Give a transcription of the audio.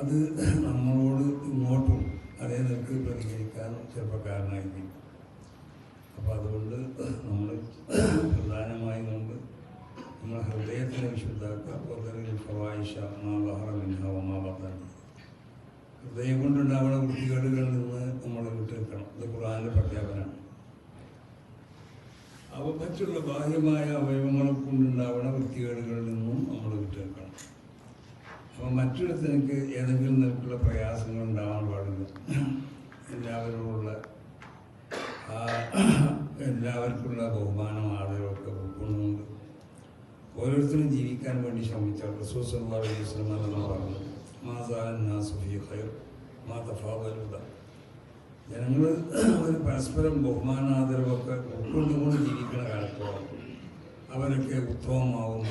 അത് നമ്മളോട് ഇങ്ങോട്ടും അതേ നിലയ്ക്ക് പ്രതികരിക്കാൻ ചെറുപ്പക്കാരനായിരിക്കും. അപ്പോൾ അതുകൊണ്ട് നമ്മൾ പ്രധാനമായും കൊണ്ട് നമ്മുടെ ഹൃദയത്തിനെ വിശുദ്ധാക്കുക. പൊതറിൽ ഫവായിഷ മാ ബഹറ മിൻഹ വമാ ബത്തൻ. ഹൃദയം കൊണ്ടുണ്ടാവുന്ന കുട്ടികളിൽ നിന്ന് നമ്മൾ വിട്ടുനിൽക്കണം. ഇത് ഖുറാനിന്റെ പ്രഖ്യാപനമാണ്. അവ മറ്റുള്ള ബാഹ്യമായ അവയവങ്ങളെ കൊണ്ടുണ്ടാവുന്ന വൃത്തികേടുകളിൽ നമ്മൾ അപ്പോൾ എനിക്ക് ഏതെങ്കിലും നിലക്കുള്ള പ്രയാസങ്ങൾ ഉണ്ടാവാൻ പാടില്ല. എല്ലാവരോടുള്ള എല്ലാവർക്കുള്ള ബഹുമാനം ആളുകളൊക്കെ ഉൾക്കൊള്ളുന്നുണ്ട് ഓരോരുത്തരും ജീവിക്കാൻ വേണ്ടി ശ്രമിച്ച റസൂസ് അലൈഹി സ്വലം എന്ന് പറഞ്ഞു മാസാഫി ഖൈർ മാ ജനങ്ങൾ ഒരു പരസ്പരം ബഹുമാനാദരവൊക്കെ ഉൾക്കൊണ്ടുകൊണ്ട് ജീവിക്കുന്ന കാലത്തോളം അവരൊക്കെ ഉത്തമമാവുന്ന